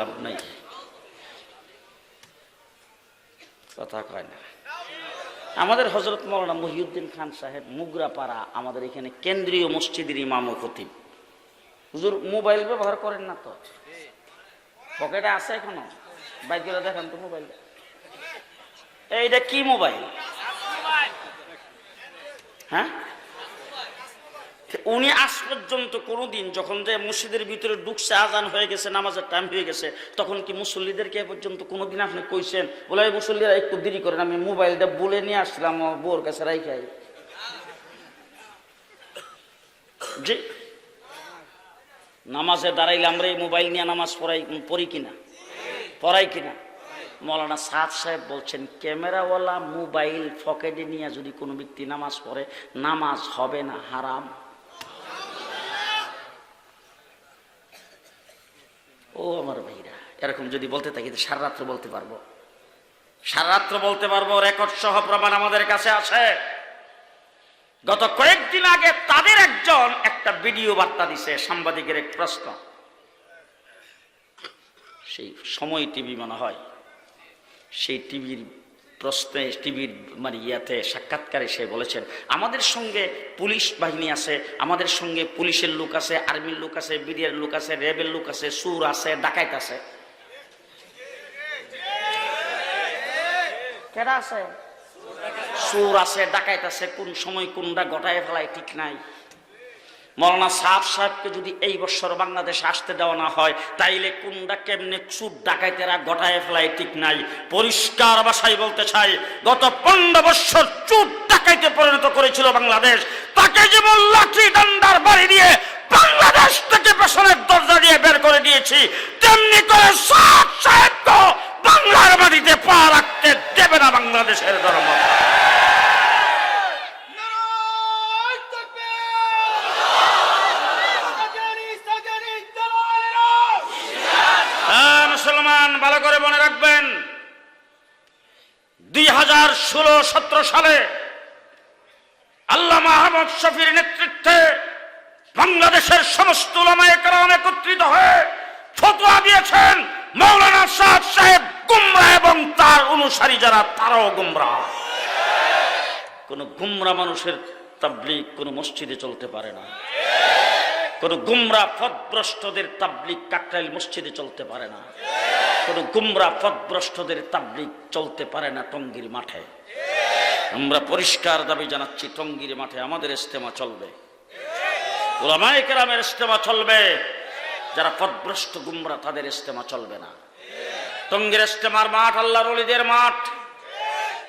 লাভ নাই। কথা কয় না। আমাদের হজরত মৌলানা মহিউদ্দিন খান সাহেব মুগরাপাড়া আমাদের এখানে কেন্দ্রীয় মসজিদের ইমাম ও খতিব। হুজুর, মোবাইল ব্যবহার করেন না তো? পকেটে আছে এখনও? বাইক দেখান তো মোবাইল এইটা কি মোবাইল? হ্যাঁ? উনি আজ পর্যন্ত কোনোদিন যখন যে মসজিদের ভিতরে ঢুকছে, আজান হয়ে গেছে, নামাজের টাইম হয়ে গেছে, তখন কি মুসল্লিদেরকে পর্যন্ত কোনোদিন আপনি কইছেন বলে মুসল্লিরা একটু দেরি করেন, আমি মোবাইলটা বলে নিয়ে আসলাম আমার বউর কাছে রাইখাই জি। নামাজে দাঁড়াইলে আমরা এই মোবাইল নিয়ে নামাজ পড়াই, পড়ি কিনা? পড়াই কিনা? মৌলানা সাদ সাহেব বলছেন, ক্যামেরাওয়ালা মোবাইল পকেটে নিয়ে যদি কোনো ব্যক্তি নামাজ পড়ে, নামাজ হবে না, হারাম। ও আমার ভাইরা, এরকম যদি বলতে থাকি সারা রাত্র বলতে পারব। সারা রাত্র বলতে পারব রেকর্ড সহ প্রমাণ আমাদের কাছে আছে। গত কয়েকদিন আগে তাদের একজন একটা ভিডিও বার্তা দিছে, সাংবাদিকের এক প্রশ্ন। সেই সময় টিভি মনে হয়, সেই টিভির প্রশ্নে টিভির মানে ইয়াতে সাক্ষাৎকারে সে বলেছেন আমাদের সঙ্গে পুলিশ বাহিনী আছে আমাদের সঙ্গে পুলিশের লোক আছে আর্মির লোক আছে বিডিআর লোক আছে র্যাবের লোক আছে সুর আছে ডাকাইত আছে। কেডা আছে? সুর আছে ডাকাইত আছে কোন সময় কোনটা গটায় ফেলায় ঠিক নাই। মৌলানা সাহ সাহেবকে যদি এই বছর বাংলাদেশে আসতে দেওয়া না হয়, তাইলে কোনটা কেমনে চুর ডাকাইতেরা গটায় ফেলায় ঠিক নাই। পরিষ্কার ভাষায় বলতে চাই, গত পনেরো বছর চুপ ডাকাইতে পরিণত করেছিল বাংলাদেশ। তাকে যেমন লাঠি ডান্ডার বাড়ি দিয়ে বাংলাদেশ থেকে পেছনের দরজা দিয়ে বের করে দিয়েছি, তেমনি করে সাহ সাহেবকে বাংলার বাড়িতে পা রাখতে দেবে না বাংলাদেশের ধর্ম ভালো করে মনে রাখবেন, দুই হাজার ষোলো, সতেরো সালে আল্লাহ আহমদ শফির নেতৃত্বে বাংলাদেশের সমস্ত একত্রিত হয়ে ফতোয়া দিয়েছেন মৌলানা সাদ সাহেব গুমরা এবং তার অনুসারী যারা, তারাও গুমরা। কোন গুমরা মানুষের তাবলিগ কোন মসজিদে চলতে পারে না। কোন গুমরা পথভ্রষ্টদের তাবলিক কাকরাইল মসজিদে চলতে পারে না। কোন গুমরা পথভ্রষ্টদের তাবলিক চলতে পারে না টঙ্গির মাঠে। আমরা পরিষ্কার দাবি জানাচ্ছি, টঙ্গির মাঠে আমাদের ইস্তেমা চলবে। ওলামায়ে ইস্তেমা চলবে। যারা পথভ্রষ্ট গুমরা, তাদের ইস্তেমা চলবে না। টঙ্গির ইস্তেমার মাঠ, আল্লাহর অলিদের মাঠ।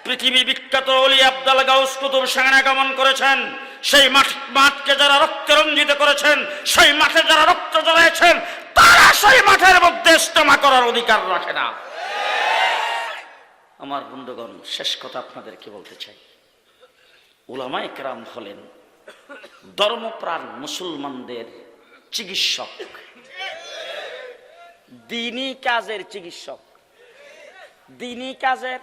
পৃথিবী বিখ্যাত অলি আব্দাল গাউস কুতুব সেখানে আগমন করেছেন। সেই মাঠ মাঠকে যারা রক্তে রঞ্জিত করেছেন, সেই মাঠে যারা রক্ত জ্বলাইছেন তারা মাঠের মধ্যে ইস্তেমা করার অধিকার রাখে না। আমার বন্ধুগণ, শেষ কথা আপনাদেরকে বলতে চাই। উলামা একরাম হলেন ধর্মপ্রাণ মুসলমানদের চিকিৎসক। দিনই কাজের চিকিৎসক। দিনই কাজের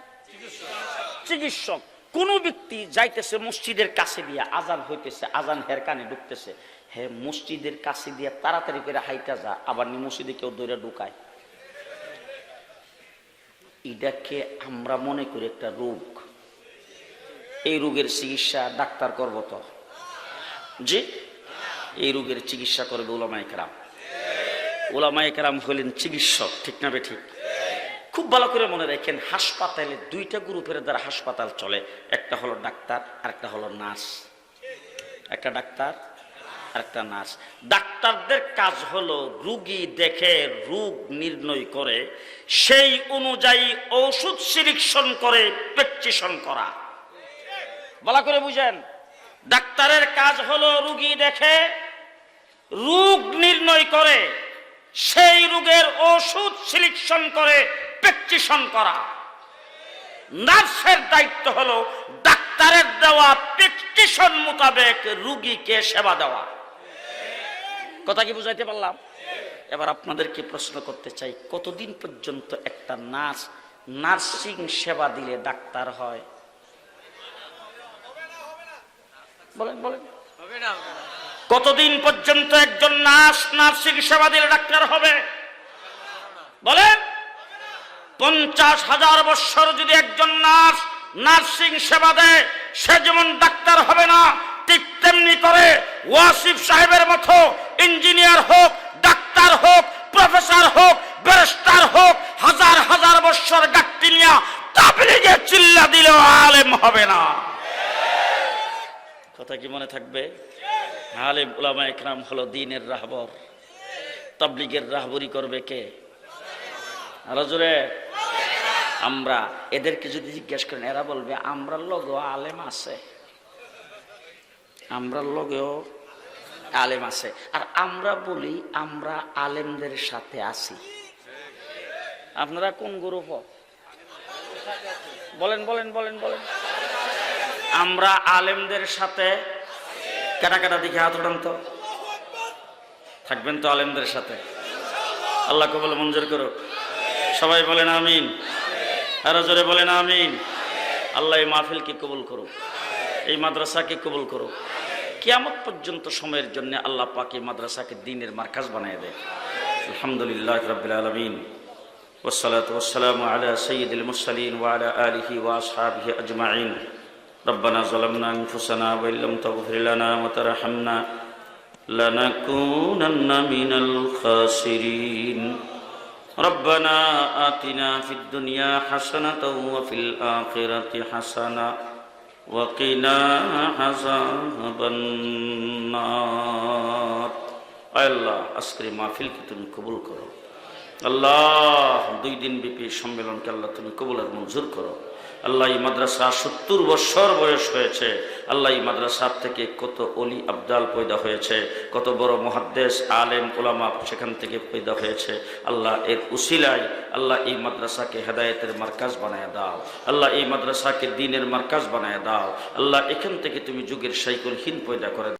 চিকিৎসক। কোন ব্যক্তি যাইতেছে মসজিদের কাছে দিয়া আজান হইতেছে, আজান হের কানে ঢুকতেছে। হে মসজিদের কাছে দিয়ে তাড়াতাড়ি করে হাইটা যা, আবার নি মসজিদে কেউ দৌড়ে ঢুকায়। এটাকে আমরা মনে করি একটা রোগ। এই রোগের চিকিৎসা ডাক্তার করব তো? জি? এই রোগের চিকিৎসা করবে ওলামাই কেরাম। ওলামাই কেরাম হলেন চিকিৎসক, ঠিক না বে ঠিক? খুব ভালো করে মনে রাখেন, হাসপাতালে দুইটা গ্রুপের দ্বারা হাসপাতাল চলে। একটা হলো ডাক্তার আর একটা হলো নার্স। একটা ডাক্তার আর একটা নার্স। ডাক্তারদের কাজ হলো রুগী দেখে রোগ নির্ণয় করে, সেই অনুযায়ী ঔষধ সিলেকশন করে প্রেসক্রিপশন করা। বলা করে বুঝেন? ডাক্তারের কাজ হলো রুগী দেখে রোগ নির্ণয় করে, সেই রোগের ওষুধ সিলেকশন করে প্রেসক্রিপশন করা। নার্সের দায়িত্ব হলো ডাক্তারের দেওয়া প্রেসক্রিপশন মোতাবেক রুগীকে সেবা দেওয়া। কথা কি বুঝাইতে পারলাম? এবার আপনাদেরকে প্রশ্ন করতে চাই, কতদিন পর্যন্ত একটা নার্স নার্সিং সেবা দিলে ডাক্তার হয়? বলেন বলেন। কতদিন পর্যন্ত একজন নার্স নার্সিং সেবা দিলে ডাক্তার হবে? বলে পঞ্চাশ হাজার বৎসর যদি একজন নার্স নার্সিং সেবা দেয়, সে যেমন ডাক্তার হবে না ওয়াসিফ সাহেবের মতো ইঞ্জিনিয়ার হোক, ডাক্তার হোক, প্রফেসর হোক, ব্যারিস্টার হোক, হাজার হাজার বৎসর গাঠটি নিয়ে তাবলিগে চিল্লা দিলেও আলেম হবে না। কথা কি মনে থাকবে? আলেম উলামা একরাম হলো দিনের রাহবর। তাবলিগের রাহবরি করবে কে? আরও জোরে। আমরা এদেরকে যদি জিজ্ঞেস করেন, এরা বলবে আমরা লগেও আলেম আছে। আমরা লগেও আলেম আছে। আর আমরা বলি, আমরা আলেমদের সাথে আছি। আপনারা কোন গ্রুপ? বলেন বলেন বলেন বলেন। আমরা আলেমদের সাথে কাটা কাটা দিকে হাত উঠান তো। থাকবেন তো আলেমদের সাথে। আল্লাহ কবল মঞ্জুর করো সবাই বলেন আমিন। আরও জোরে বলেন আমিন। আল্লাহ এই মাহফিলকে কবুল করুক? এই মাদ্রাসাকে কবুল করো কিয়ামত পর্যন্ত সময়ের জন্য আল্লাহ পাক এই মাদ্রাসাকে দিনের মার্কাজ বানিয়ে দেয় আলহামদুলিল্লাহ রাব্বিল আলামিন والصلاة والسلام على سيد المرسلين وعلى آله وأصحابه أجمعين ربنا ظلمنا أنفسنا وإن لم تغفر لنا وترحمنا لنكونن من الخاسرين ربنا آتنا في الدنيا حسنة وفي الآخرة حسنة وقنا عذاب النار আয় আল্লাহ আজকের এই মাহফিলকে তুমি কবুল করো আল্লাহ দুই দিন ব্যাপী এই সম্মেলনকে আল্লাহ তুমি কবুল আর মঞ্জুর করো আল্লাহ মাদ্রাসা সত্তর বৎসর বয়স হয়েছে। আল্লাহ মাদ্রাসার থেকে কত অলি আবদাল পয়দা হয়েছে, কত বড় মহাদ্দেশ, আলেম, ওলামা সেখান থেকে পয়দা হয়েছে। আল্লাহ এর উসিলায় আল্লাহ এই মাদ্রাসাকে হেদায়েতের মার্কাজ বানায় দাও। আল্লাহ এই মাদ্রাসাকে দিনের মার্কাজ বানায় দাও। আল্লাহ এখান থেকে তুমি যুগের সাইকুল হীন পয়দা করে।